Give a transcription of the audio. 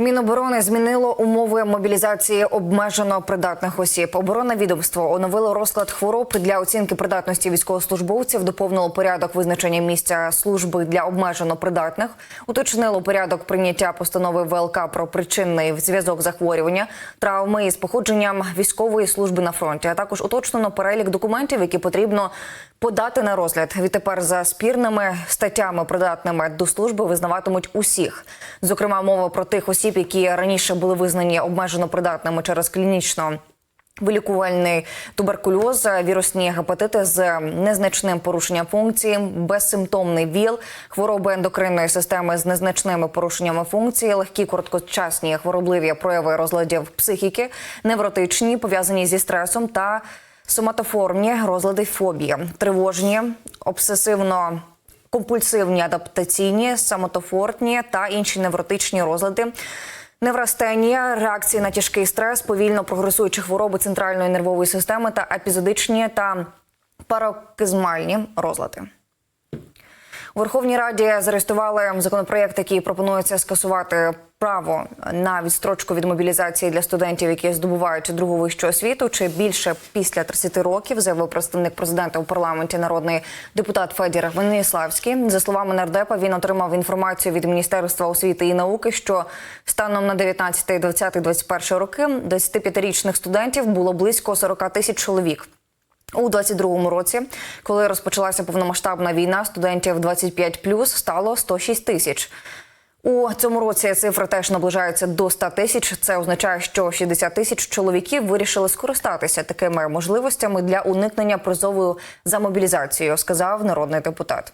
Міноборони змінило умови мобілізації обмежено придатних осіб. Оборонне відомство оновило розклад хвороб для оцінки придатності військовослужбовців, доповнило порядок визначення місця служби для обмежено придатних, уточнило порядок прийняття постанови ВЛК про причинний зв'язок захворювання, травми із походженням військової служби на фронті. А також уточнено перелік документів, які потрібно подати на розгляд. Відтепер за спірними статтями придатними до служби визнаватимуть усіх. Зокрема, мова про тих осіб, які раніше були визнані обмежено придатними через клінічно. Вилікувальний туберкульоз, вірусні гепатити з незначним порушенням функції, безсимптомний ВІЛ, хвороби ендокринної системи з незначними порушеннями функції, легкі короткочасні хворобливі прояви розладів психіки, невротичні, пов'язані зі стресом та соматоформні розлади фобії, тривожні, обсесивно. Компульсивні адаптаційні, самотофортні та інші невротичні розлади, неврастенія, реакції на тяжкий стрес, повільно прогресуючі хвороби центральної нервової системи та епізодичні та парокизмальні розлади. Верховній Раді зареєстрували законопроєкт, який пропонується скасувати право на відстрочку від мобілізації для студентів, які здобувають другу вищу освіту, чи більше після 30 років, заявив представник президента у парламенті народний депутат Федір Веніславський. За словами нардепа, він отримав інформацію від Міністерства освіти і науки, що станом на 19, 20, 21 роки 25-річних студентів було близько 40 тисяч чоловік. У 22-му році, коли розпочалася повномасштабна війна, студентів 25+, стало 106 тисяч. У цьому році цифри теж наближаються до 100 тисяч. Це означає, що 60 тисяч чоловіків вирішили скористатися такими можливостями для уникнення призову за мобілізацією, сказав народний депутат.